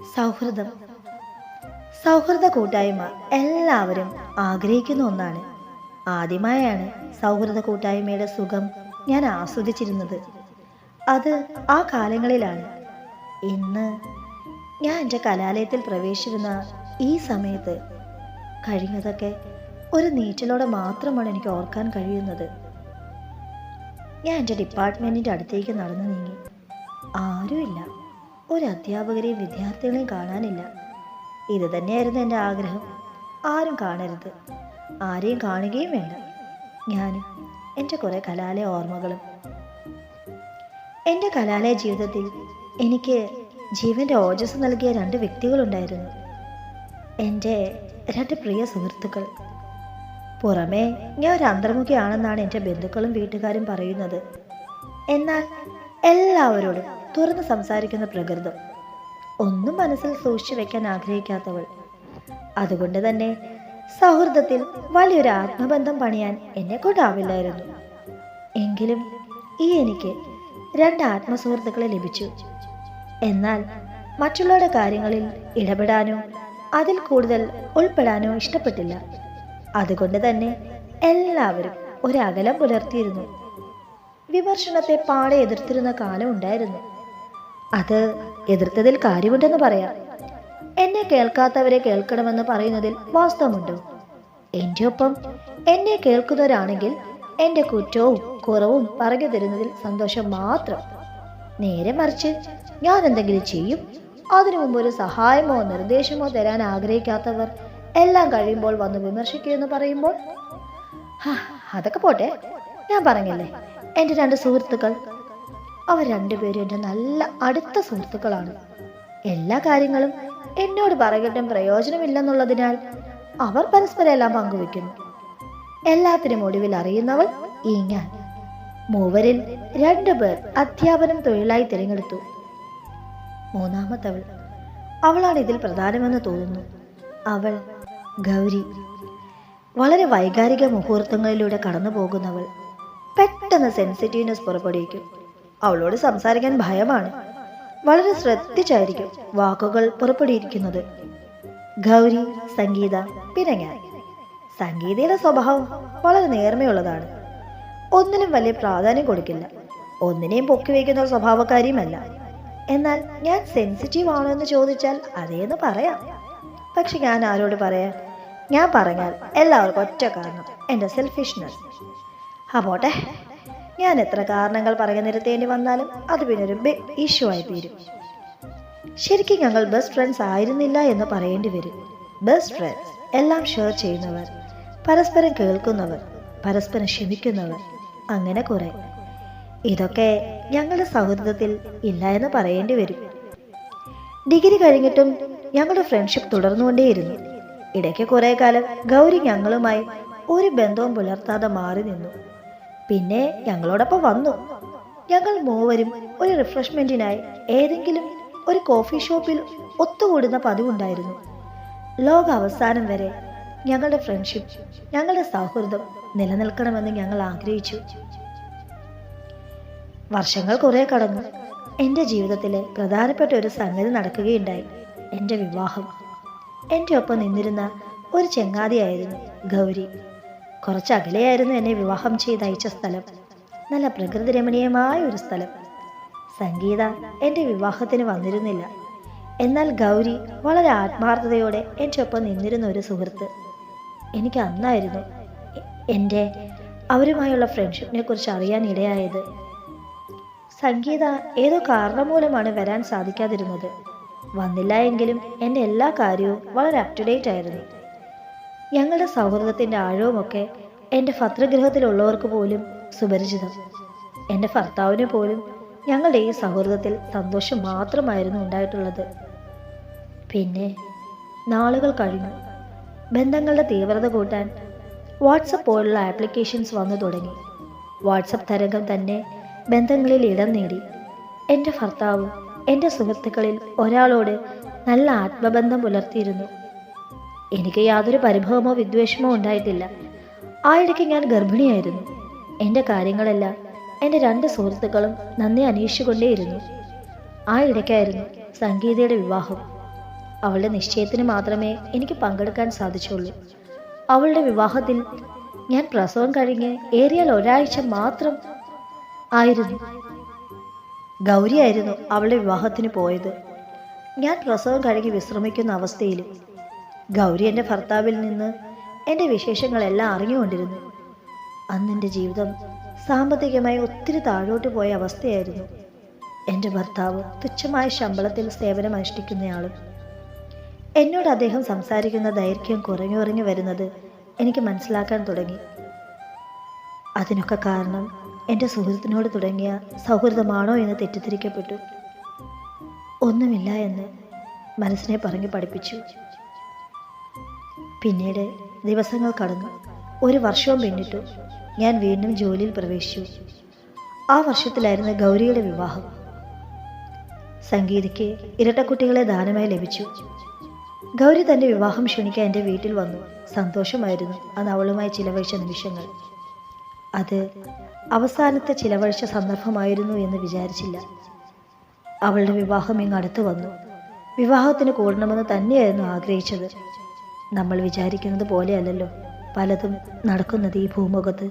സൗഹൃദം. സൗഹൃദ കൂട്ടായ്മ എല്ലാവരും ആഗ്രഹിക്കുന്ന ഒന്നാണ്. ആദ്യമായാണ് സൗഹൃദ കൂട്ടായ്മയുടെ സുഖം ഞാൻ ആസ്വദിച്ചിരുന്നത്. അത് ആ കാലങ്ങളിലാണ്. ഇന്ന് ഞാൻ എന്റെ കലാലയത്തിൽ പ്രവേശിച്ചിരുന്ന ഈ സമയത്ത് കഴിഞ്ഞതൊക്കെ ഒരു നീറ്റലോടെ മാത്രമാണ് എനിക്ക് ഓർക്കാൻ കഴിയുന്നത്. ഞാൻ എന്റെ ഡിപ്പാർട്ട്മെന്റിന്റെ അടുത്തേക്ക് നടന്നു നീങ്ങി. ആരുമില്ല. ഒരു അധ്യാപകരെയും വിദ്യാർത്ഥികളെയും കാണാനില്ല. ഇത് തന്നെയായിരുന്നു എന്റെ ആഗ്രഹം. ആരും കാണരുത്. ആരെയും കാണുകയും വേണ്ട. ഞാനും എന്റെ കുറേ കലാലയ ഓർമ്മകളും. എന്റെ കലാലയ ജീവിതത്തിൽ എനിക്ക് ജീവന്റെ ഓജസ് നൽകിയ രണ്ട് വ്യക്തികളുണ്ടായിരുന്നു. എന്റെ രണ്ട് പ്രിയ സുഹൃത്തുക്കൾ. പുറമേ ഞാൻ ഒരു അന്തർമുഖിയാണെന്നാണ് എന്റെ ബന്ധുക്കളും വീട്ടുകാരും പറയുന്നത്. എന്നാൽ എല്ലാവരോടും തുറന്ന് സംസാരിക്കുന്ന പ്രകൃതം. ഒന്നും മനസ്സിൽ സൂക്ഷിച്ചു വെക്കാൻ ആഗ്രഹിക്കാത്തവൾ. അതുകൊണ്ട് തന്നെ സൗഹൃദത്തിൽ വലിയൊരു ആത്മബന്ധം പണിയാൻ എന്നെ കൊണ്ടാവില്ലായിരുന്നു. എങ്കിലും ഈ എനിക്ക് രണ്ട് ആത്മസുഹൃത്തുക്കളെ ലഭിച്ചു. എന്നാൽ മറ്റുള്ളവരുടെ കാര്യങ്ങളിൽ ഇടപെടാനോ അതിൽ കൂടുതൽ ഉൾപ്പെടാനോ ഇഷ്ടപ്പെട്ടില്ല. അതുകൊണ്ട് തന്നെ എല്ലാവരും ഒരകലം പുലർത്തിയിരുന്നു. വിമർശനത്തെ പാടെ എതിർത്തിരുന്ന കാലം ഉണ്ടായിരുന്നു. അത് എതിർത്തതിൽ കാര്യമുണ്ടെന്ന് പറയാം. എന്നെ കേൾക്കാത്തവരെ കേൾക്കണമെന്ന് പറയുന്നതിൽ വാസ്തവമുണ്ടോ? എന്റെ ഒപ്പം എന്നെ കേൾക്കുന്നവരാണെങ്കിൽ എന്റെ കുറ്റവും കുറവും പറഞ്ഞു തരുന്നതിൽ സന്തോഷം മാത്രം. നേരെ മറിച്ച് ഞാൻ എന്തെങ്കിലും ചെയ്യും അതിനു മുമ്പ് ഒരു സഹായമോ നിർദ്ദേശമോ തരാൻ ആഗ്രഹിക്കാത്തവർ എല്ലാം കഴിയുമ്പോൾ വന്ന് വിമർശിക്കുമെന്ന് പറയുമ്പോൾ അതൊക്കെ പോട്ടെ. ഞാൻ പറഞ്ഞില്ലേ എന്റെ രണ്ട് സുഹൃത്തുക്കൾ അവർ രണ്ടുപേരും എന്റെ നല്ല അടുത്ത സുഹൃത്തുക്കളാണ്. എല്ലാ കാര്യങ്ങളും എന്നോട് പറയട്ടും പ്രയോജനമില്ലെന്നുള്ളതിനാൽ അവർ പരസ്പരം എല്ലാം പങ്കുവെക്കുന്നു എല്ലാത്തിനും ഒടുവിൽ അറിയുന്നവൾ ഈ ഞാൻ. മൂവരിൽ രണ്ടുപേർ അധ്യാപനം തൊഴിലായി തിരഞ്ഞെടുത്തു. മൂന്നാമത്തവൾ. അവളാണ് ഇതിൽ പ്രധാനമെന്ന് തോന്നുന്നു. അവൾ ഗൗരി. വളരെ വൈകാരിക മുഹൂർത്തങ്ങളിലൂടെ കടന്നു പോകുന്നവൾ പെട്ടെന്ന് സെൻസിറ്റീവ്നെസ് പുറപ്പെടുവിക്കും. അവളോട് സംസാരിക്കാൻ ഭയമാണ്. വളരെ ശ്രദ്ധിച്ചായിരിക്കും വാക്കുകൾ പുറപ്പെടുവിക്കുന്നത്. ഗൗരി സംഗീത പിന്നെ ഞാൻ. സംഗീതയുടെ സ്വഭാവം വളരെ നേർമയുള്ളതാണ്. ഒന്നിനും വലിയ പ്രാധാന്യം കൊടുക്കില്ല. ഒന്നിനെയും പൊക്കി വയ്ക്കുന്ന സ്വഭാവക്കാരിയുമല്ല. എന്നാൽ ഞാൻ സെൻസിറ്റീവ് ആണോ എന്ന് ചോദിച്ചാൽ അതേന്ന് പറയാം. പക്ഷെ ഞാൻ ആരോട് പറയാം? ഞാൻ പറഞ്ഞാൽ എല്ലാവർക്കും ഒറ്റ കാരണം എന്റെ സെൽഫിഷ്നെസ് ആ പോട്ടെ ഞാൻ എത്ര കാരണങ്ങൾ പറഞ്ഞു നിരത്തേണ്ടി വന്നാലും അത് പിന്നെ ഒരു ബിഗ് ഇഷ്യൂ ആയി തീരും. ശരിക്കും ഞങ്ങൾ ബെസ്റ്റ് ഫ്രണ്ട്സ് ആയിരുന്നില്ല എന്ന് പറയേണ്ടി വരും. ബെസ്റ്റ് ഫ്രണ്ട്സ് എല്ലാം ഷെയർ ചെയ്യുന്നവർ പരസ്പരം കേൾക്കുന്നവർ പരസ്പരം ക്ഷമിക്കുന്നവർ അങ്ങനെ കുറെ. ഇതൊക്കെ ഞങ്ങളുടെ സൗഹൃദത്തിൽ ഇല്ല എന്ന് പറയേണ്ടി വരും. ഡിഗ്രി കഴിഞ്ഞിട്ടും ഞങ്ങളുടെ ഫ്രണ്ട്ഷിപ്പ് തുടർന്നുകൊണ്ടേയിരുന്നു. ഇടയ്ക്ക് കുറേ കാലം ഗൗരി ഞങ്ങളുമായി ഒരു ബന്ധവും പുലർത്താതെ മാറി നിന്നു. പിന്നെ ഞങ്ങളോടൊപ്പം വന്നു. ഞങ്ങൾ മൂവരും ഒരു റിഫ്രഷ്മെന്റിനായി ഏതെങ്കിലും ഒരു കോഫി ഷോപ്പിൽ ഒത്തുകൂടുന്ന പതിവുണ്ടായിരുന്നു. ലോക അവസാനം വരെ ഞങ്ങളുടെ ഫ്രണ്ട്ഷിപ്പ് ഞങ്ങളുടെ സൗഹൃദം നിലനിൽക്കണമെന്ന് ഞങ്ങൾ ആഗ്രഹിച്ചു. വർഷങ്ങൾ കുറെ കടന്നു. എന്റെ ജീവിതത്തിലെ പ്രധാനപ്പെട്ട ഒരു സംഗതി നടക്കുകയുണ്ടായി. എന്റെ വിവാഹം. എന്റെ ഒപ്പം നിന്നിരുന്ന ഒരു ചെങ്ങാതിയായിരുന്നു ഗൗരി. കുറച്ച് അകലെയായിരുന്നു എന്നെ വിവാഹം ചെയ്തയച്ച സ്ഥലം. നല്ല പ്രകൃതി രമണീയമായ ഒരു സ്ഥലം. സംഗീത എന്റെ വിവാഹത്തിന് വന്നിരുന്നില്ല. എന്നാൽ ഗൗരി വളരെ ആത്മാർത്ഥതയോടെ എന്റെ ഒപ്പം നിന്നിരുന്ന ഒരു സുഹൃത്ത്. എനിക്ക് അന്നായിരുന്നു എന്റെ അവരുമായുള്ള ഫ്രണ്ട്ഷിപ്പിനെ കുറിച്ച് അറിയാൻ ഇടയായത്. സംഗീത ഏതോ കാരണം മൂലമാണ് വരാൻ സാധിക്കാതിരുന്നത്. വന്നില്ല എങ്കിലും എന്റെ എല്ലാ കാര്യവും വളരെ അപ് ടു ഡേറ്റ് ആയിരുന്നു. ഞങ്ങളുടെ സൗഹൃദത്തിന്റെ ആഴവുമൊക്കെ എന്റെ ഭർത്തൃഗ്രഹത്തിലുള്ളവർക്ക് പോലും സുപരിചിതം. എന്റെ ഭർത്താവിന് പോലും ഞങ്ങളുടെ ഈ സൗഹൃദത്തിൽ സന്തോഷം മാത്രമായിരുന്നു ഉണ്ടായിട്ടുള്ളത്. പിന്നെ നാളുകൾ കഴിഞ്ഞു. ബന്ധങ്ങളുടെ തീവ്രത കൂട്ടാൻ വാട്സപ്പ് പോലുള്ള ആപ്ലിക്കേഷൻസ് വന്നു തുടങ്ങി. വാട്സപ്പ് തരംഗം തന്നെ ബന്ധങ്ങളിൽ ഇടം നേടി. എന്റെ ഭർത്താവും എന്റെ സുഹൃത്തുക്കളിൽ ഒരാളോട് നല്ല ആത്മബന്ധം പുലർത്തിയിരുന്നു. എനിക്ക് യാതൊരു പരിഭവമോ വിദ്വേഷമോ ഉണ്ടായിട്ടില്ല. ആ ഇടയ്ക്ക് ഞാൻ ഗർഭിണിയായിരുന്നു. എന്റെ കാര്യങ്ങളെല്ലാം എന്റെ രണ്ട് സുഹൃത്തുക്കളും നന്ദി അന്വേഷിച്ചുകൊണ്ടേയിരുന്നു. ആ ഇടയ്ക്കായിരുന്നു സംഗീതയുടെ വിവാഹം. അവളുടെ നിശ്ചയത്തിന് മാത്രമേ എനിക്ക് പങ്കെടുക്കാൻ സാധിച്ചുള്ളൂ. അവളുടെ വിവാഹത്തിൽ ഞാൻ പ്രസവം കഴിഞ്ഞ് ഏറിയാൽ ഒരാഴ്ച മാത്രം ആയിരുന്നു. ഗൗരിയായിരുന്നു അവളുടെ വിവാഹത്തിന് പോയത്. ഞാൻ പ്രസവം കഴിഞ്ഞ് വിശ്രമിക്കുന്ന അവസ്ഥയിൽ ഗൗരി എന്റെ ഭർത്താവിൽ നിന്ന് എന്റെ വിശേഷങ്ങളെല്ലാം അറിഞ്ഞുകൊണ്ടിരുന്നു. അന്ന് എന്റെ ജീവിതം സാമ്പത്തികമായി ഒത്തിരി താഴോട്ട് പോയ അവസ്ഥയായിരുന്നു. എന്റെ ഭർത്താവ് തുച്ഛമായ ശമ്പളത്തിൽ സേവനം അനുഷ്ഠിക്കുന്നയാളും എന്നോട് അദ്ദേഹം സംസാരിക്കുന്ന ദൈർഘ്യം കുറഞ്ഞു കുറഞ്ഞു വരുന്നത് എനിക്ക് മനസ്സിലാക്കാൻ തുടങ്ങി. അതിനൊക്കെ കാരണം എന്റെ സുഹൃത്തിനോട് തുടങ്ങിയ സൗഹൃദമാണോ എന്ന് തെറ്റിദ്ധരിക്കപ്പെട്ടു. ഒന്നുമില്ല എന്ന് മനസ്സിനെ പറഞ്ഞു പഠിപ്പിച്ചു. പിന്നീട് ദിവസങ്ങൾ കടന്നു. ഒരു വർഷവും പിന്നിട്ടു. ഞാൻ വീണ്ടും ജോലിയിൽ പ്രവേശിച്ചു. ആ വർഷത്തിലായിരുന്നു ഗൗരിയുടെ വിവാഹം. സംഗീതയ്ക്ക് ഇരട്ടക്കുട്ടികളെ ദാനമായി ലഭിച്ചു. ഗൗരി തന്റെ വിവാഹം ക്ഷണിക്കാൻ എന്റെ വീട്ടിൽ വന്നു. സന്തോഷമായിരുന്നു അന്ന് അവളുമായി ചിലവഴിച്ച നിമിഷങ്ങൾ. അത് അവസാനത്തെ ചിലവഴിച്ച സന്ദർഭമായിരുന്നു എന്ന് വിചാരിച്ചില്ല. അവളുടെ വിവാഹം ഇങ്ങ് അടുത്ത് വന്നു. വിവാഹത്തിന് കൂടണമെന്ന് തന്നെയായിരുന്നു ആഗ്രഹിച്ചത്. നമ്മൾ വിചാരിക്കുന്നത് പോലെയല്ലല്ലോ പലതും നടക്കുന്നത് ഈ ഭൂമുഖത്ത്.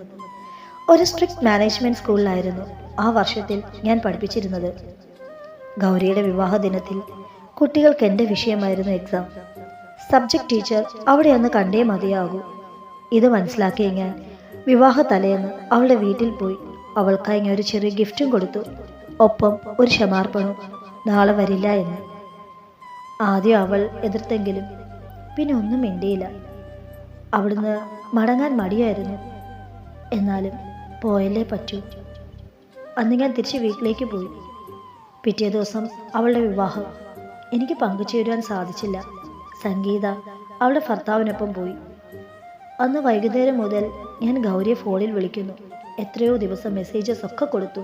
ഒരു സ്ട്രിക്റ്റ് മാനേജ്മെന്റ് സ്കൂളിലായിരുന്നു ആ വർഷത്തിൽ ഞാൻ പഠിപ്പിച്ചിരുന്നത്. ഗൗരിയുടെ വിവാഹ ദിനത്തിൽ കുട്ടികൾക്ക് എന്റെ വിഷയമായിരുന്നു എക്സാം സബ്ജക്ട് ടീച്ചർ അവിടെ അന്ന് കണ്ടേ മതിയാകൂ. ഇത് മനസ്സിലാക്കിയ ഞാൻ വിവാഹ തലേന്ന് അവളുടെ വീട്ടിൽ പോയി അവൾക്കായി ഞാൻ ഒരു ചെറിയ ഗിഫ്റ്റും കൊടുത്തു. ഒപ്പം ഒരു ക്ഷമാർപ്പണവും നാളെ വരില്ല എന്ന്. ആദ്യം അവൾ എതിർത്തെങ്കിലും പിന്നെ ഒന്നും മിണ്ടിയില്ല. അവിടുന്ന് മടങ്ങാൻ മടിയായിരുന്നു. എന്നാലും പോയല്ലേ പറ്റൂ. അന്ന് ഞാൻ തിരിച്ച് വീട്ടിലേക്ക് പോയി. പിറ്റേ ദിവസം അവളുടെ വിവാഹം. എനിക്ക് പങ്കുചേരുവാൻ സാധിച്ചില്ല. സംഗീത അവളുടെ ഭർത്താവിനൊപ്പം പോയി. അന്ന് വൈകുന്നേരം മുതൽ ഞാൻ ഗൗരിയെ ഫോണിൽ വിളിക്കുന്നു. എത്രയോ ദിവസം മെസ്സേജസ് ഒക്കെ കൊടുത്തു.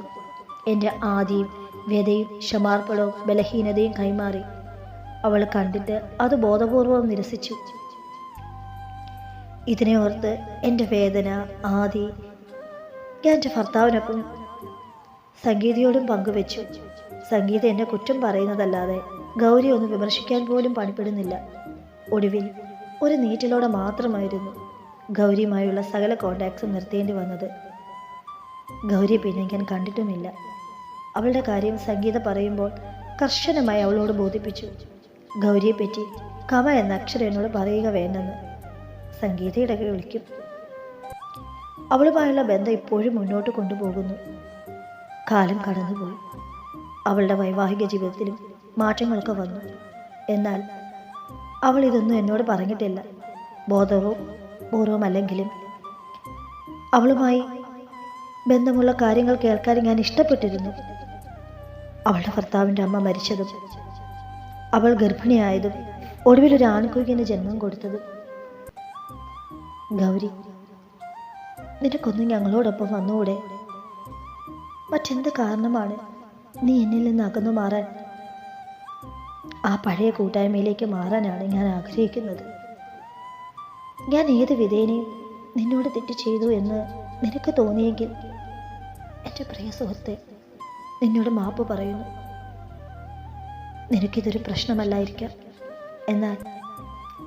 എന്റെ ആദിയും വ്യതയും ക്ഷമാർപ്പണവും ബലഹീനതയും കൈമാറി. അവൾ കണ്ടിട്ട് അത് ബോധപൂർവം നിരസിച്ചു. ഇതിനെ ഓർത്ത് എന്റെ വേദന ആദി ഞാൻ എന്റെ ഭർത്താവിനൊപ്പം സംഗീതയോടും പങ്കുവെച്ചു. സംഗീത എന്നെ കുറ്റം പറയുന്നതല്ലാതെ ഗൗരി ഒന്ന് വിമർശിക്കാൻ പോലും പണിപ്പെടുന്നില്ല. ഒടുവിൽ ഒരു നീറ്റിലൂടെ മാത്രമായിരുന്നു ഗൗരിയുമായുള്ള സകല കോണ്ടാക്ട്സും നിർത്തേണ്ടി വന്നത്. ഗൗരി പിന്നെ ഞാൻ കണ്ടിട്ടുമില്ല. അവളുടെ കാര്യം സംഗീത പറയുമ്പോൾ കർശനമായി അവളോട് ബോധിപ്പിച്ചു. ഗൗരിയെപ്പറ്റി കവ എന്ന അക്ഷരം എന്നോട് പറയുക വേണ്ടെന്ന് സംഗീത ഇടയ്ക്ക് വിളിക്കും. അവളുമായുള്ള ബന്ധം ഇപ്പോഴും മുന്നോട്ട് കൊണ്ടുപോകുന്നു. കാലം കടന്നുപോയി. അവളുടെ വൈവാഹിക ജീവിതത്തിലും മാറ്റങ്ങളൊക്കെ വന്നു. എന്നാൽ അവൾ ഇതൊന്നും എന്നോട് പറഞ്ഞിട്ടില്ല. ബോധവും പൂർവമല്ലെങ്കിലും അവളുമായി ബന്ധമുള്ള കാര്യങ്ങൾ കേൾക്കാൻ ഞാൻ ഇഷ്ടപ്പെട്ടിരുന്നു. അവളുടെ ഭർത്താവിന്റെ അമ്മ മരിച്ചതും അവൾ ഗർഭിണിയായതും ഒടുവിൽ ഒരു ആൺകുഴിക്കുന്ന ജന്മം കൊടുത്തതും. ഗൗരി നിനക്കൊന്നും ഞങ്ങളോടൊപ്പം വന്നുകൂടെ? മറ്റെന്ത് കാരണമാണ് നീ എന്നിൽ നിന്ന് അകന്നു മാറാൻ? ആ പഴയ കൂട്ടായ്മയിലേക്ക് മാറാനാണ് ഞാൻ ആഗ്രഹിക്കുന്നത്. ഞാൻ ഏത് വിധേനയും നിന്നോട് തെറ്റ് ചെയ്തു എന്ന് നിനക്ക് തോന്നിയെങ്കിൽ എന്റെ പ്രിയ സുഹൃത്തെ നിന്നോട് മാപ്പ് പറയുന്നു. നിനക്കിതൊരു പ്രശ്നമല്ലായിരിക്കാം. എന്നാൽ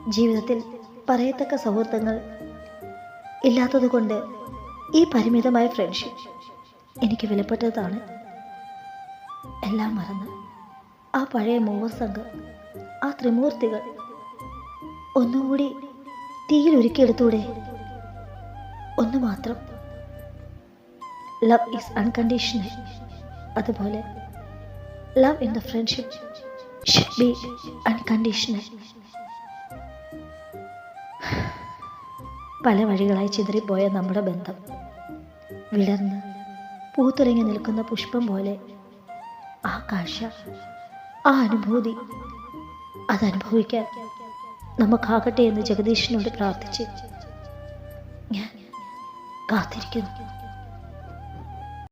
ജീവിതത്തിൽ പറയത്തക്ക സൗഹൃദങ്ങൾ ഇല്ലാത്തതുകൊണ്ട് ഈ പരിമിതമായ ഫ്രണ്ട്ഷിപ്പ് എനിക്ക് വിലപ്പെട്ടതാണ്. എല്ലാം മറന്ന് ആ പഴയ മൂവർ സംഘം ആ ത്രിമൂർത്തികൾ ഒന്നുകൂടി തീയിൽ ഒരുക്കിയെടുത്തൂടെ ഒന്ന് മാത്രം. ലവ് ഈസ് അൺകണ്ടീഷണൽ അതുപോലെ love in the friendship should be unconditional പല വഴികളായി ചിതറിപ്പോയ നമ്മുടെ ബന്ധം. വിടർന്ന് പൂത്തുലങ്ങി നിൽക്കുന്ന പുഷ്പം പോലെ ആ കാഴ്ച ആ അനുഭൂതി അതനുഭവിക്കാൻ നമുക്കാകട്ടെ എന്ന് ജഗദീഷിനോട് പ്രാർത്ഥിച്ച് ഞാൻ കാത്തിരിക്കുന്നു.